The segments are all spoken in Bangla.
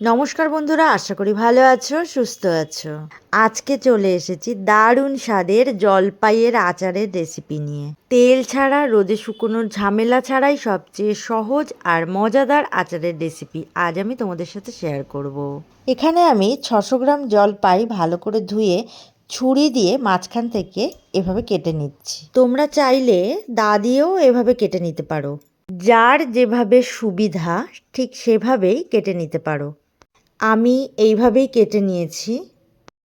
নমস্কার বন্ধুরা, আশা করি ভালো আছো, সুস্থ আছো। আজকে চলে এসেছি দারুণ স্বাদের জলপাইয়ের আচারের রেসিপি নিয়ে। তেল ছাড়া, রোদে শুকোনোর ঝামেলা ছাড়াই সবচেয়ে সহজ আর মজাদার আচারের রেসিপি আজ আমি তোমাদের সাথে শেয়ার করব। এখানে আমি ছশো গ্রাম জলপাই ভালো করে ধুয়ে, ছুরি দিয়ে মাঝখান থেকে এভাবে কেটে নিচ্ছি। তোমরা চাইলে দা দিয়েও এভাবে কেটে নিতে পারো। যার যেভাবে সুবিধা, ঠিক সেভাবেই কেটে নিতে পারো। আমি এইভাবেই কেটে নিয়েছি।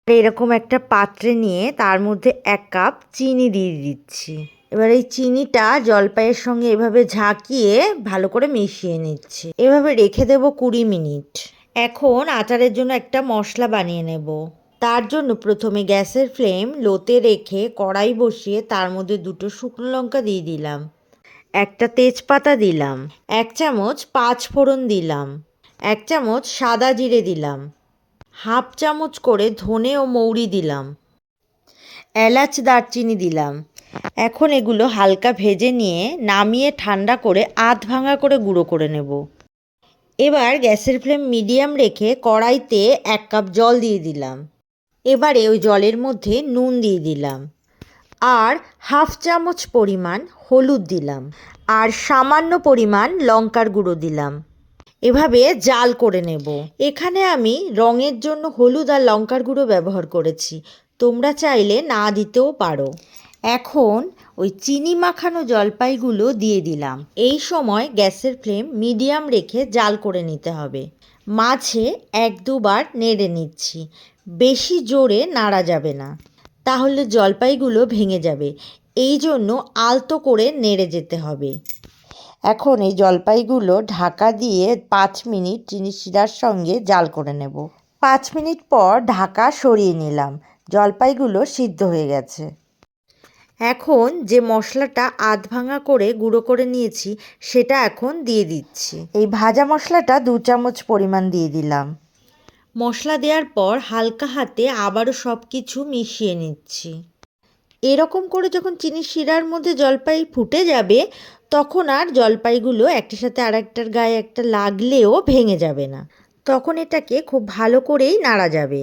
এরকম একটা পাত্রে নিয়ে তার মধ্যে এক কাপ চিনি দিয়ে দিচ্ছি। এবার এই চিনিটা জলপাইয়ের সঙ্গে এভাবে ঝাঁকিয়ে ভালো করে মিশিয়ে নিচ্ছি। এভাবে রেখে দেবো কুড়ি মিনিট। এখন আচারের জন্য একটা মশলা বানিয়ে নেব। তার জন্য প্রথমে গ্যাসের ফ্লেম লোতে রেখে কড়াই বসিয়ে তার মধ্যে দুটো শুকনো লঙ্কা দিয়ে দিলাম। একটা তেজপাতা দিলাম। এক চামচ পাঁচ ফোড়ন দিলাম। এক চামচ সাদা জিরে দিলাম। হাফ চামচ করে ধনে ও মৌরি দিলাম। এলাচ দারচিনি দিলাম। এখন এগুলো হালকা ভেজে নিয়ে নামিয়ে ঠান্ডা করে আধ ভাঙা করে গুঁড়ো করে নেব। এবার গ্যাসের ফ্লেম মিডিয়াম রেখে কড়াইতে এক কাপ জল দিয়ে দিলাম। এবারে ওই জলের মধ্যে নুন দিয়ে দিলাম। আর হাফ চামচ পরিমাণ হলুদ দিলাম। আর সামান্য পরিমাণ লঙ্কার গুঁড়ো দিলাম। এভাবে জাল করে নেব। এখানে আমি রঙের জন্য হলুদ আর লঙ্কার গুঁড়ো ব্যবহার করেছি। তোমরা চাইলে না দিতেও পারো। এখন ওই চিনি মাখানো জলপাইগুলো দিয়ে দিলাম। এই সময় গ্যাসের ফ্লেম মিডিয়াম রেখে জাল করে নিতে হবে। মাঝে এক দুবার নেড়ে নিচ্ছি। বেশি জোরে নাড়া যাবে না। তাহলে জলপাইগুলো ভেঙে যাবে। এই জন্য আলতো করে নেড়ে যেতে হবে। এখন এই জলপাইগুলো ঢাকা দিয়ে পাঁচ মিনিট চিনি শিরার সঙ্গে জাল করে নেব। পাঁচ মিনিট পর ঢাকা সরিয়ে নিলাম। জলপাইগুলো সিদ্ধ হয়ে গেছে। এখন যে মশলাটা আধ ভাঙা করে গুঁড়ো করে নিয়েছি, সেটা এখন দিয়ে দিচ্ছি। এই ভাজা মশলাটা দু চামচ পরিমাণ দিয়ে দিলাম। মশলা দেওয়ার পর হালকা হাতে আবারও সব কিছু মিশিয়ে নিচ্ছি। এরকম করে যখন চিনি শিরার মধ্যে জলপাই ফুটে যাবে তখন আর জলপাইগুলো একটার সাথে আর একটার গায়ে একটা লাগলেও ভেঙে যাবে না। তখন এটাকে খুব ভালো করেই নাড়া যাবে।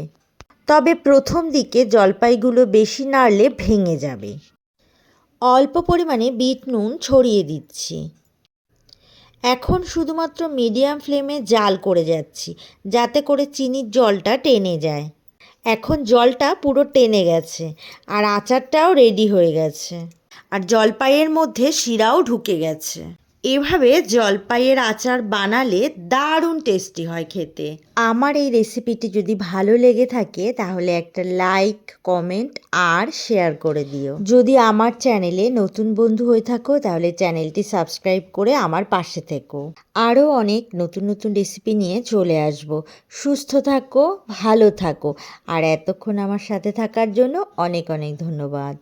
তবে প্রথম দিকে জলপাইগুলো বেশি নাড়লে ভেঙে যাবে। অল্প পরিমাণে বিট নুন ছড়িয়ে দিচ্ছি। এখন শুধুমাত্র মিডিয়াম ফ্লেমে জাল করে যাচ্ছি, যাতে করে চিনির জলটা টেনে যায়। এখন জলটা পুরো টেনে গেছে, আর আচারটাও রেডি হয়ে গেছে। আর জলপাইয়ের মধ্যে শিরাও ঢুকে গেছে। এভাবে জলপাইয়ের আচার বানালে দারুণ টেস্টি হয় খেতে। আমার এই রেসিপিটি যদি ভালো লেগে থাকে, তাহলে একটা লাইক, কমেন্ট আর শেয়ার করে দিও। যদি আমার চ্যানেলে নতুন বন্ধু হয়ে থাকো, তাহলে চ্যানেলটি সাবস্ক্রাইব করে আমার পাশে থেকো। আরও অনেক নতুন নতুন রেসিপি নিয়ে চলে আসব। সুস্থ থাকো, ভালো থাকো। আর এতক্ষণ আমার সাথে থাকার জন্য অনেক অনেক ধন্যবাদ।